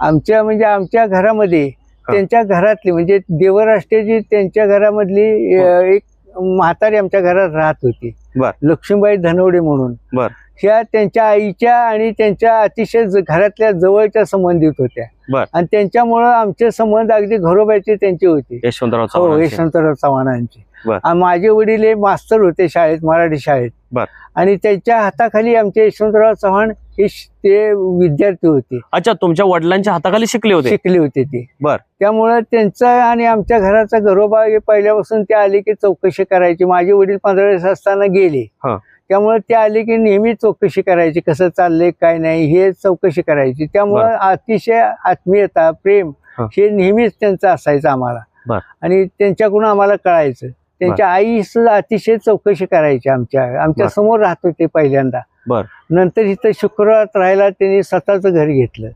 आमच्या म्हणजे आमच्या घरामध्ये त्यांच्या घरातली म्हणजे देवराष्ट्राची त्यांच्या घरामधली अ, एक म्हातारी आमच्या घरात राहत होती. लक्ष्मीबाई धनवडे म्हणून बर. ह्या त्यांच्या आईच्या आणि त्यांच्या अतिशय घरातल्या जवळच्या संबंधित होत्या. आणि त्यांच्यामुळं आमचे संबंध अगदी घरोबाचे त्यांचे होते यशवंतराव हो चव्हाणांचे. माझे वडील हे मास्तर होते शाळेत मराठी शाळेत. आणि त्यांच्या हाताखाली आमचे यशवंतराव चव्हाण हे ते विद्यार्थी होते. अच्छा तुमच्या वडिलांच्या हाताखाली शिकले होते? शिकले होते ते. बर. त्यामुळं त्यांचा आणि आमच्या घराचा घरोबा हे पहिल्यापासून ते आले की चौकशी करायची. माझे वडील पंधरा वर्ष असताना गेले. त्यामुळे ते आले की नेहमी चौकशी करायची कसं चाललंय काय नाही हे चौकशी करायची. त्यामुळं अतिशय आत्मीयता प्रेम हा. नेहमीच त्यांचं असायचं आम्हाला. आणि त्यांच्याकडून आम्हाला कळायचं. त्यांच्या आई सुद्धा अतिशय चौकशी करायची आमच्या आमच्या बर. समोर राहत होते पहिल्यांदा बर. नंतर इथं शुक्रवार राहायला त्यांनी स्वतःच घर घेतलं